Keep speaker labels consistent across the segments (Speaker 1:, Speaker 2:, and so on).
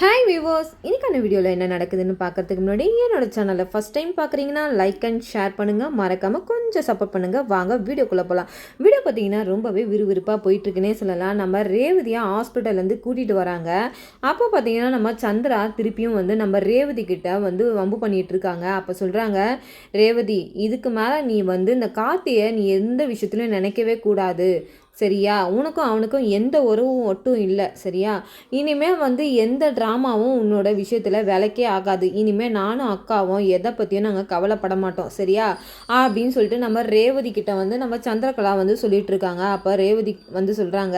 Speaker 1: Hi விவோஸ் இன்றைக்கான வீடியோவில் என்ன நடக்குதுன்னு பார்க்கறதுக்கு முன்னாடி என்னோட சேனலை ஃபஸ்ட் டைம் பார்க்குறீங்கன்னா லைக் அண்ட் ஷேர் பண்ணுங்கள் மறக்காமல் கொஞ்சம் சப்போர்ட் பண்ணுங்கள் வாங்க வீடியோக்குள்ளே போகலாம் வீடியோ பார்த்தீங்கன்னா ரொம்பவே விறுவிறுப்பாக போயிட்டுருக்குன்னே சொல்லலாம். நம்ம ரேவதியாக ஹாஸ்பிட்டல்லேருந்து கூட்டிகிட்டு வராங்க. அப்போ பார்த்தீங்கன்னா நம்ம சந்திரா திருப்பியும் வந்து நம்ம ரேவதி கிட்ட வந்து வம்பு பண்ணிகிட்ருக்காங்க அப்போ சொல்கிறாங்க ரேவதி இதுக்கு மேலே நீ வந்து இந்த கார்த்தியை நீ எந்த விஷயத்துலையும் நினைக்கவே கூடாது. சரியா? உனக்கும் அவனுக்கும் எந்த உறவும் ஒட்டும் இல்லை சரியா? இனிமேல் வந்து எந்த ட்ராமாவும் உன்னோட விஷயத்தில் விலைக்கே ஆகாது. இனிமேல் நானும் அக்காவும் எதை பற்றியும் நாங்கள் கவலைப்பட மாட்டோம் சரியா? அப்படின்னு சொல்லிட்டு நம்ம ரேவதி கிட்ட வந்து நம்ம சந்திரகலா வந்து சொல்லிட்டு இருக்காங்க. அப்போ ரேவதி வந்து சொல்கிறாங்க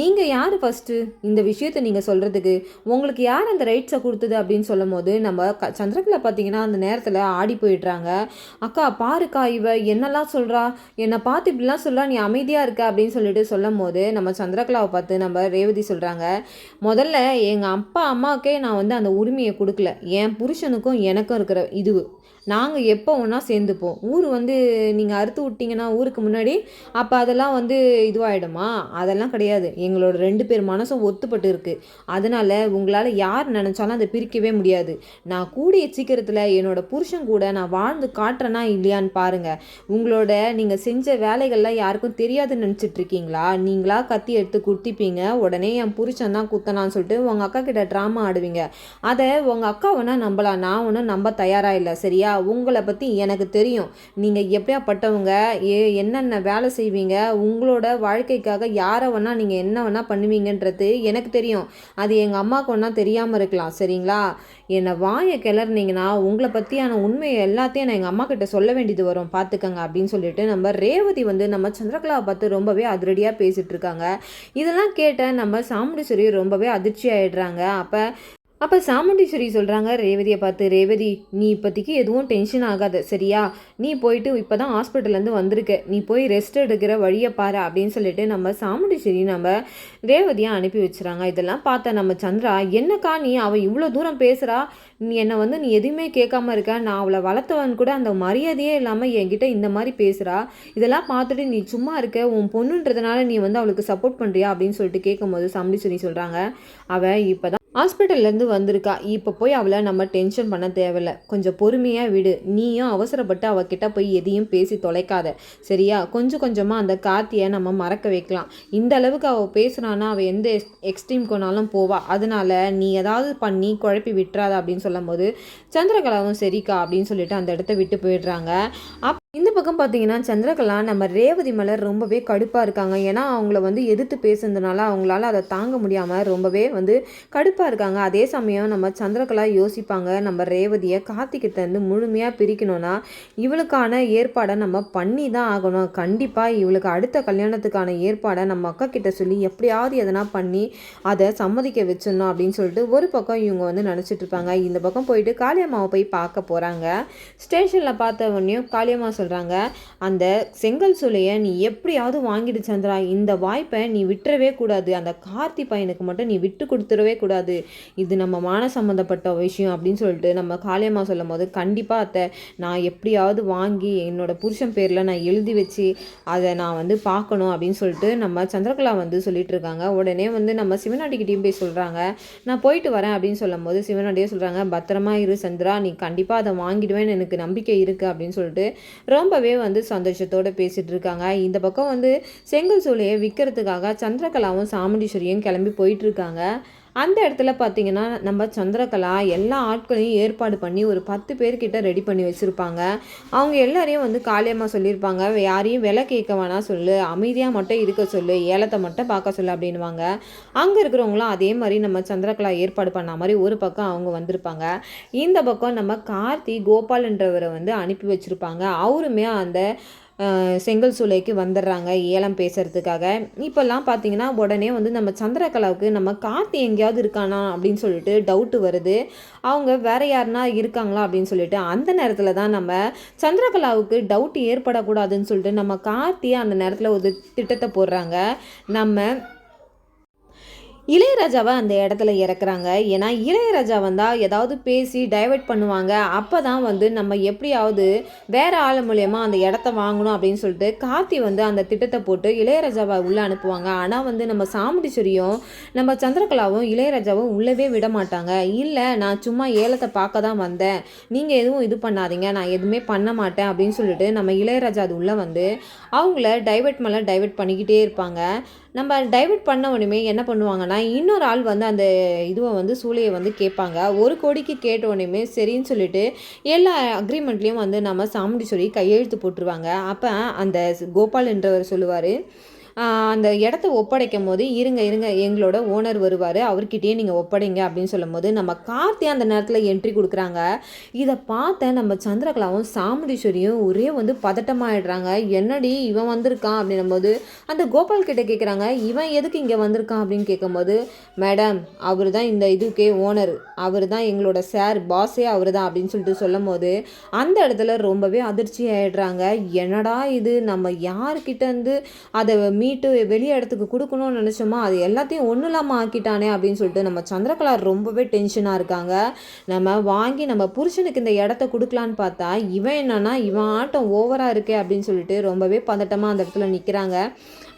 Speaker 1: நீங்கள் யார் ஃபஸ்ட்டு இந்த விஷயத்தை நீங்கள் சொல்கிறதுக்கு உங்களுக்கு யார் அந்த ரைட்ஸை கொடுத்தது? அப்படின்னு சொல்லும் போது நம்ம க சந்திரகலா பார்த்தீங்கன்னா அந்த நேரத்தில் ஆடி போயிடுறாங்க. அக்கா பாருக்கா இவ என்னெல்லாம் சொல்கிறா என்னை பார்த்து இப்படிலாம் சொல்கிறா நீ அமைதியாக இருக்க அப்படின்னு சொல்லி சொல்லிட்டு சொல்லும் போது நம்ம சந்திரகலாவை பார்த்து நம்ம ரேவதி சொல்கிறாங்க முதல்ல எங்கள் அப்பா அம்மாவுக்கே நான் வந்து அந்த உரிமையை கொடுக்கல. என் புருஷனுக்கும் எனக்கும் இருக்கிற இது நாங்கள் எப்போ ஒன்றா சேர்ந்துப்போம். ஊர் வந்து நீங்கள் அறுத்து விட்டீங்கன்னா ஊருக்கு முன்னாடி அப்போ அதெல்லாம் வந்து இதுவாகிடுமா அதெல்லாம் கிடையாது. எங்களோட ரெண்டு பேர் மனசும் ஒத்துப்பட்டு இருக்குது அதனால் உங்களால் யார் நினச்சாலும் அதை பிரிக்கவே முடியாது. நான் கூடிய சீக்கிரத்தில் என்னோட புருஷன் கூட நான் வாழ்ந்து காட்டுறேனா இல்லையான்னு பாருங்கள் உங்களோட நீங்கள் செஞ்ச வேலைகள்லாம் யாருக்கும் தெரியாதுன்னு நினச்சிட்டு இருக்கீங்களா? நீங்களா கத்தி எடுத்து குத்திப்பீங்க. உடனே என் புருஷன் தான் குத்தனான்னு சொல்லிட்டு உங்கள் அக்கா கிட்ட ட்ராமா ஆடுவீங்க. அதை உங்கள் அக்கா ஒன்றா நம்பலாம் நான் ஒன்றும் நம்ப தயாராக இல்லை. சரியா? உங்களை பற்றி எனக்கு தெரியும். நீங்கள் எப்படியாப்பட்டவங்க? ஏ என்னென்ன வேலை செய்வீங்க? உங்களோட வாழ்க்கைக்காக யாரை வேணால் நீங்கள் என்ன வேணால் பண்ணுவீங்கன்றது எனக்கு தெரியும். அது எங்கள் அம்மாவுக்கு வேணால் தெரியாமல் இருக்கலாம் சரிங்களா? என்னை வாயை கிளறினீங்கன்னா உங்களை பற்றியான உண்மையை எல்லாத்தையும் நான் எங்கள் அம்மா கிட்ட சொல்ல வேண்டியது வரும். பார்த்துக்கங்க அப்படின்னு சொல்லிட்டு நம்ம ரேவதி வந்து நம்ம சந்திரகலாவை பார்த்து ரொம்பவே அதிரடியாக பேசிகிட்டு இருக்காங்க. இதெல்லாம் கேட்ட நம்ம சாமுண்டீஸ்வரி ரொம்பவே அதிர்ச்சி ஆகிடுறாங்க அப்போ அப்போ சாமுண்டீஸ்வரி சொல்கிறாங்க ரேவதியை பார்த்து ரேவதி நீ இப்போதைக்கு எதுவும் டென்ஷன் ஆகாத சரியா? நீ போயிட்டு இப்போ தான் ஹாஸ்பிட்டல்லேருந்து வந்திருக்க. நீ போய் ரெஸ்ட் எடுக்கிற வழியை பாரு அப்படின்னு சொல்லிட்டு நம்ம சாமுண்டீஸ்வரி நம்ம ரேவதியை அனுப்பி வச்சுறாங்க. இதெல்லாம் பார்த்த நம்ம சந்திரா என்னக்கா நீ அவள் இவ்வளோ தூரம் பேசுகிறா நீ என்னை வந்து நீ எதுவுமே கேட்காம இருக்க. நான் அவளை வளர்த்தவன் கூட அந்த மரியாதையே இல்லாமல் என்கிட்ட இந்த மாதிரி பேசுகிறா இதெல்லாம் பார்த்துட்டு நீ சும்மா இருக்க. உன் பொண்ணுன்றதுனால நீ வந்து அவளுக்கு சப்போர்ட் பண்ணுறியா அப்படின்னு சொல்லிட்டு கேட்கும்போது சாமுண்டீஸ்வரி சொல்கிறாங்க அவள் இப்போ ஹாஸ்பிட்டல்லேருந்து வந்திருக்கா. இப்போ போய் அவளை நம்ம டென்ஷன் பண்ண தேவையில்ல. கொஞ்சம் பொறுமையாக விடு. நீயும் அவசரப்பட்டு அவகிட்ட போய் எதையும் பேசி தொலைக்காத. சரியா? கொஞ்சம் கொஞ்சமாக அந்த கார்த்தியை நம்ம மறக்க வைக்கலாம். இந்த அளவுக்கு அவள் பேசுகிறான்னா அவள் எந்த எக்ஸ் எக்ஸ்ட்ரீம் கொண்டாலும் போவா. அதனால நீ ஏதாவது பண்ணி குழப்பி விட்டுறாத அப்படின்னு சொல்லும்போது சந்திரகலாவும் சரிக்கா அப்படின்னு சொல்லிட்டு அந்த இடத்த விட்டு போயிடுறாங்க. அப் இந்த பக்கம் பார்த்தீங்கன்னா சந்திரகலா நம்ம ரேவதி மலர் ரொம்பவே கடுப்பாக இருக்காங்க. ஏன்னா அவங்கள வந்து எதிர்த்து பேசுனதுனால அவங்களால அதை தாங்க முடியாமல் ரொம்பவே வந்து கடுப்பாக இருக்காங்க. அதே சமயம் நம்ம சந்திரகலா யோசிப்பாங்க நம்ம ரேவதியை கார்த்திகிட்டேருந்து முழுமையாக பிரிக்கணும்னா இவளுக்கான ஏற்பாடை நம்ம பண்ணி தான் ஆகணும். கண்டிப்பாக இவளுக்கு அடுத்த கல்யாணத்துக்கான ஏற்பாடை நம்ம அக்கா கிட்ட சொல்லி எப்படியாவது எதனா பண்ணி அதை சம்மதிக்க வச்சிடணும் அப்படின்னு சொல்லிட்டு ஒரு பக்கம் இவங்க வந்து நினச்சிட்டு இருப்பாங்க. இந்த பக்கம் போயிட்டு காளியம்மாவை போய் பார்க்க போகிறாங்க ஸ்டேஷனில் பார்த்த உடனே காளியம்மா சொல்கிறாங்க அந்த செங்கல் சூளையை நீ எப்படியாவது வாங்கிடு சந்திரா. இந்த வாய்ப்பை நீ விட்டுறவே கூடாது. அந்த கார்த்தி பையனுக்கு மட்டும் நீ விட்டு கொடுத்துடவே கூடாது. இது நம்ம மான சம்மந்தப்பட்ட விஷயம் அப்படின்னு சொல்லிட்டு நம்ம காளியம்மா சொல்லும் போது கண்டிப்பாக அத்தை நான் எப்படியாவது வாங்கி என்னோட புருஷன் பேரில் நான் எழுதி வச்சு அதை நான் வந்து பார்க்கணும் அப்படின்னு சொல்லிட்டு நம்ம சந்திரகலா வந்து சொல்லிட்டு இருக்காங்க. உடனே வந்து நம்ம சிவநாட்டிக்கிட்டையும் போய் சொல்கிறாங்க நான் போயிட்டு வரேன் அப்படின்னு சொல்லும் போது சிவநாட்டியே சொல்கிறாங்க பத்திரமா இரு சந்திரா. நீ கண்டிப்பாக அதை வாங்கிடுவேன்னு எனக்கு நம்பிக்கை இருக்குது அப்படின்னு சொல்லிட்டு ரொம்பவே வந்து சந்தோஷத்தோடு பேசிகிட்டு இருக்காங்க. இந்த பக்கம் வந்து செங்கல் சூளையை விற்கிறதுக்காக சந்திரகலாவும் சாமுண்டீஸ்வரியும் கிளம்பி போயிட்டுருக்காங்க அந்த இடத்துல பார்த்தீங்கன்னா நம்ம சந்திரகலா எல்லா ஆட்களையும் ஏற்பாடு பண்ணி ஒரு பத்து பேர்கிட்ட ரெடி பண்ணி வச்சுருப்பாங்க. அவங்க எல்லாரையும் வந்து காளியம்மா சொல்லியிருப்பாங்க. யாரையும் விலை கேட்க வேணாம் சொல்லு அமைதியாக மட்டும் இருக்க சொல்லு ஏலத்தை மட்டும் பார்க்க சொல்லு அப்படின்வாங்க அங்கே இருக்கிறவங்களும் அதே மாதிரி நம்ம சந்திரகலா ஏற்பாடு பண்ண மாதிரி ஒரு பக்கம் அவங்க வந்திருப்பாங்க. இந்த பக்கம் நம்ம கார்த்தி கோபால்ன்றவரை வந்து அனுப்பி வச்சுருப்பாங்க. அவருமே அந்த செங்கல் சூளைக்கு வந்துடுறாங்க ஏலம் பேசுகிறதுக்காக இப்போல்லாம் பார்த்தீங்கன்னா உடனே வந்து நம்ம சந்திரகலாவுக்கு நம்ம கார்த்தி எங்கேயாவது இருக்கானா அப்படின்னு சொல்லிட்டு டவுட்டு வருது. அவங்க வேற யாருனா இருக்காங்களா அப்படின்னு சொல்லிட்டு அந்த நேரத்தில் தான் நம்ம சந்திரகலாவுக்கு டவுட் ஏற்படக்கூடாதுன்னு சொல்லிட்டு நம்ம கார்த்தியை அந்த நேரத்தில் ஒரு திட்டத்தை போடுறாங்க. நம்ம இளையராஜாவை அந்த இடத்துல இறக்குறாங்க. ஏன்னா இளையராஜா வந்தால் ஏதாவது பேசி டைவெர்ட் பண்ணுவாங்க. அப்போ தான் வந்து நம்ம எப்படியாவது வேறு ஆள் மூலயமா அந்த இடத்த வாங்கணும் அப்படின்னு சொல்லிட்டு கார்த்தி வந்து அந்த திட்டத்தை போட்டு இளையராஜாவை உள்ளே அனுப்புவாங்க. ஆனால் வந்து நம்ம சாமுண்டீஸ்வரியும் நம்ம சந்திரகலாவும் இளையராஜாவும் உள்ளவே விட மாட்டாங்க. இல்லை நான் சும்மா ஏலத்தை பார்க்க தான் வந்தேன். நீங்கள் எதுவும் இது பண்ணாதீங்க. நான் எதுவுமே பண்ண மாட்டேன். அப்படின்னு சொல்லிட்டு நம்ம இளையராஜா அது உள்ளே வந்து அவங்கள டைவெர்ட் மேலே டைவெர்ட் பண்ணிக்கிட்டே இருப்பாங்க. நம்ம டைவர்ட் பண்ண உடனே என்ன பண்ணுவாங்கன்னா இன்னொரு ஆள் வந்து அந்த இதுவை வந்து சூளையை வந்து கேட்பாங்க. ஒரு கோடிக்கு கேட்ட உடனே சரின்னு சொல்லிட்டு எல்லா அக்ரிமெண்ட்லேயும் வந்து நம்ம சாமுண்டீஸ்வரி கையெழுத்து போட்டுருவாங்க. அப்போ அந்த கோபால் என்றவர் சொல்லுவார் அந்த இடத்த ஒப்படைக்கும் போது இருங்க இருங்க எங்களோட ஓனர் வருவார். அவர்கிட்டயே நீங்கள் ஒப்படைங்க. அப்படின்னு சொல்லும் போது நம்ம கார்த்தி அந்த நேரத்தில் என்ட்ரி கொடுக்குறாங்க. இதை பார்த்த நம்ம சந்திரகலாவும் சாமுண்டீஸ்வரியும் ஒரே வந்து பதட்டமாகிடுறாங்க என்னடி இவன் வந்திருக்கான்? அப்படின்னும் போது அந்த கோபால் கிட்ட கேட்குறாங்க இவன் எதுக்கு இங்கே வந்திருக்கான்? அப்படின்னு கேட்கும்போது மேடம் அவர் தான் இந்த இதுக்கே ஓனர் அவர் தான் எங்களோட சார் பாஸே அவர் தான் அப்படின்னு சொல்லிட்டு சொல்லும் போது அந்த இடத்துல ரொம்பவே அதிர்ச்சி ஆகிடுறாங்க என்னடா இது? நம்ம யார்கிட்ட இருந்து அதை மீ மீட்டு வெளியே இடத்துக்கு கொடுக்கணும்னு நினச்சோமா அது எல்லாத்தையும் ஒன்றும் இல்லாமல் ஆக்கிட்டானே அப்படின்னு சொல்லிட்டு நம்ம சந்திரகலா ரொம்பவே டென்ஷனாக இருக்காங்க. நம்ம வாங்கி நம்ம புருஷனுக்கு இந்த இடத்த கொடுக்கலான்னு பார்த்தா இவன் என்னன்னா இவன் ஆட்டம் ஓவராக இருக்கே அப்படின்னு சொல்லிட்டு ரொம்பவே பதட்டமாக அந்த இடத்துல நிற்கிறாங்க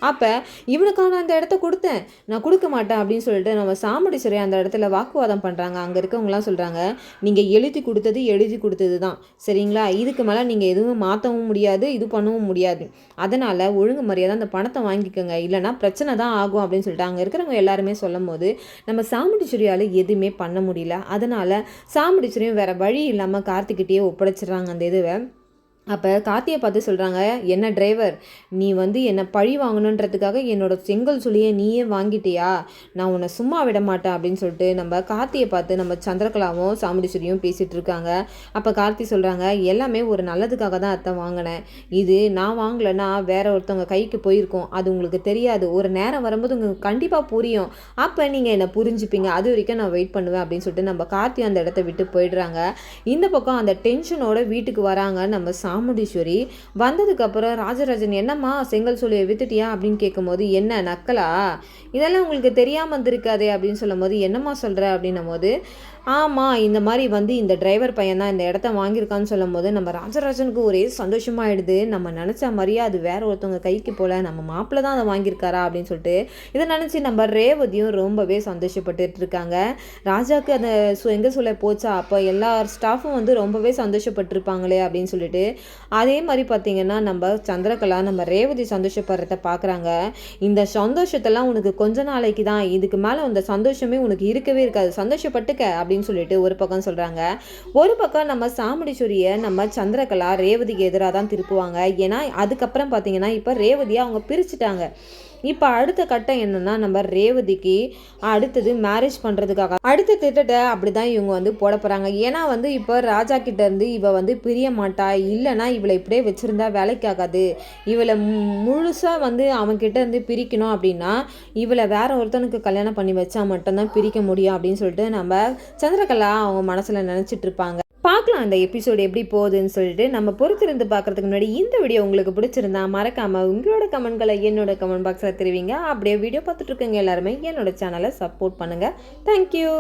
Speaker 1: அப்போ இவனுக்கான அந்த இடத்த கொடுத்தேன். நான் கொடுக்க மாட்டேன் அப்படின்னு சொல்லிட்டு நம்ம சாமுடீஸ்வரி அந்த இடத்துல வாக்குவாதம் பண்ணுறாங்க அங்கே இருக்கவங்களாம் சொல்கிறாங்க நீங்கள் எழுதி கொடுத்தது எழுதி கொடுத்தது தான் சரிங்களா? இதுக்கு மேலே நீங்கள் எதுவும் மாற்றவும் முடியாது இது பண்ணவும் முடியாது. அதனால் ஒழுங்கு மரியாதை அந்த பணத்தை வாங்கிக்கோங்க. இல்லைனா பிரச்சனை தான் ஆகும். அப்படின்னு சொல்லிட்டு அங்கே இருக்கிறவங்க எல்லாருமே சொல்லும் போது நம்ம சாமுடிச்சுரியால் எதுவுமே பண்ண முடியல. அதனால் சாமுடிச்சுரியும் வேறு வழி இல்லாமல் கார்த்திக்கிட்டேயே ஒப்படைச்சிடுறாங்க அந்த இதுவை. அப்போ கார்த்தியை பார்த்து சொல்கிறாங்க என்ன டிரைவர் நீ வந்து என்னை பழி வாங்கணுன்றதுக்காக என்னோட செங்கல் சொல்லியை நீயே வாங்கிட்டியா? நான் உன்னை சும்மா விட மாட்டேன் அப்படின்னு சொல்லிட்டு நம்ம கார்த்தியை பார்த்து நம்ம சந்திரகலாவும் சாமுண்டீஸ்வரியும் பேசிகிட்டு இருக்காங்க. அப்போ கார்த்தி சொல்கிறாங்க எல்லாமே ஒரு நல்லதுக்காக தான் அத்தை வாங்கினேன். இது நான் வாங்கலைன்னா வேற ஒருத்தவங்க கைக்கு போயிருக்கோம். அது உங்களுக்கு தெரியாது. ஒரு நேரம் வரும்போது உங்களுக்கு கண்டிப்பாக புரியும். அப்போ நீங்கள் என்னை புரிஞ்சுப்பீங்க. அது வரைக்கும் நான் வெயிட் பண்ணுவேன் அப்படின்னு சொல்லிட்டு நம்ம கார்த்தி அந்த இடத்த விட்டு போயிடுறாங்க. இந்த பக்கம் அந்த டென்ஷனோட வீட்டுக்கு வராங்க நம்ம சாமி சாமுண்டீஸ்வரி வந்ததுக்கப்புறம் ராஜராஜன் என்னம்மா செங்கல் சொல்லியை வித்துட்டியா? அப்படின்னு கேட்கும்போது என்ன நக்கலா? இதெல்லாம் உங்களுக்கு தெரியாமல் வந்திருக்காதே அப்படின்னு சொல்லும் போது என்னம்மா சொல்கிற அப்படின்னும் போது ஆமாம் இந்த மாதிரி வந்து இந்த டிரைவர் பையன் தான் இந்த இடத்த வாங்கியிருக்கான்னு சொல்லும் போது நம்ம ராஜராஜனுக்கு ஒரே சந்தோஷமாயிடுது. நம்ம நினச்ச மாதிரியே அது வேற ஒருத்தவங்க கைக்கு போல நம்ம மாப்பிள்ள தான் அதை வாங்கியிருக்காரா? அப்படின்னு சொல்லிட்டு இதை நினச்சி நம்ம ரேவதியும் ரொம்பவே சந்தோஷப்பட்டுட்டு இருக்காங்க. ராஜாவுக்கு அந்த எங்கே சொல்ல போச்சா? அப்போ எல்லா ஸ்டாஃபும் வந்து ரொம்பவே சந்தோஷப்பட்டிருப்பாங்களே அப்படின்னு சொல்லிட்டு அதே மாதிரி பார்த்தீங்கன்னா நம்ம சந்திரகலா நம்ம ரேவதி சந்தோஷப்படுறத பார்க்குறாங்க இந்த சந்தோஷத்தெல்லாம் உனக்கு கொஞ்ச நாளைக்கு தான். இதுக்கு மேலே அந்த சந்தோஷமே உனக்கு இருக்கவே இருக்காது. சந்தோஷப்பட்டுக்க அப்படின்னு சொல்லிட்டு ஒரு பக்கம் சொல்கிறாங்க ஒரு பக்கம் நம்ம சாமுடிச்சூரியை நம்ம சந்திரகலா ரேவதிக்கு எதிராக தான் திருப்புவாங்க. ஏன்னா அதுக்கப்புறம் பார்த்தீங்கன்னா இப்போ ரேவதியை அவங்க பிரிச்சுட்டாங்க. இப்போ அடுத்த கட்டம் என்னென்னா நம்ம ரேவதிக்கு அடுத்தது மேரேஜ் பண்ணுறதுக்காக அடுத்த திட்டத்தை அப்படி தான் இவங்க வந்து போட போகிறாங்க ஏன்னா வந்து இப்போ ராஜா கிட்ட இருந்து வந்து பிரிய மாட்டா இல்லைன்னா இவளை இப்படியே வச்சுருந்தா வேலைக்கு ஆகாது இவளை முழுசாக வந்து அவன்கிட்ட இருந்து பிரிக்கணும் அப்படின்னா இவளை வேற ஒருத்தனுக்கு கல்யாணம் பண்ணி வச்சா மட்டும்தான் பிரிக்க முடியும் அப்படின்னு சொல்லிட்டு நம்ம சந்திரகலா அவங்க மனசில் நினச்சிட்டு இருப்பாங்க. பார்க்கலாம் அந்த எபிசோடு எப்படி போகுதுன்னு சொல்லிட்டு. நம்ம பொறுத்திருந்து பார்க்குறதுக்கு முன்னாடி இந்த வீடியோ உங்களுக்கு பிடிச்சிருந்தா மறக்காமல் உங்களோட கமெண்ட்களை என்னோட கமெண்ட் பாக்ஸில் தெரிவிங்க. அப்படியே வீடியோ பார்த்துட்ருக்கங்க எல்லாருமே என்னோட சேனலை சப்போர்ட் பண்ணுங்கள் தேங்க்யூ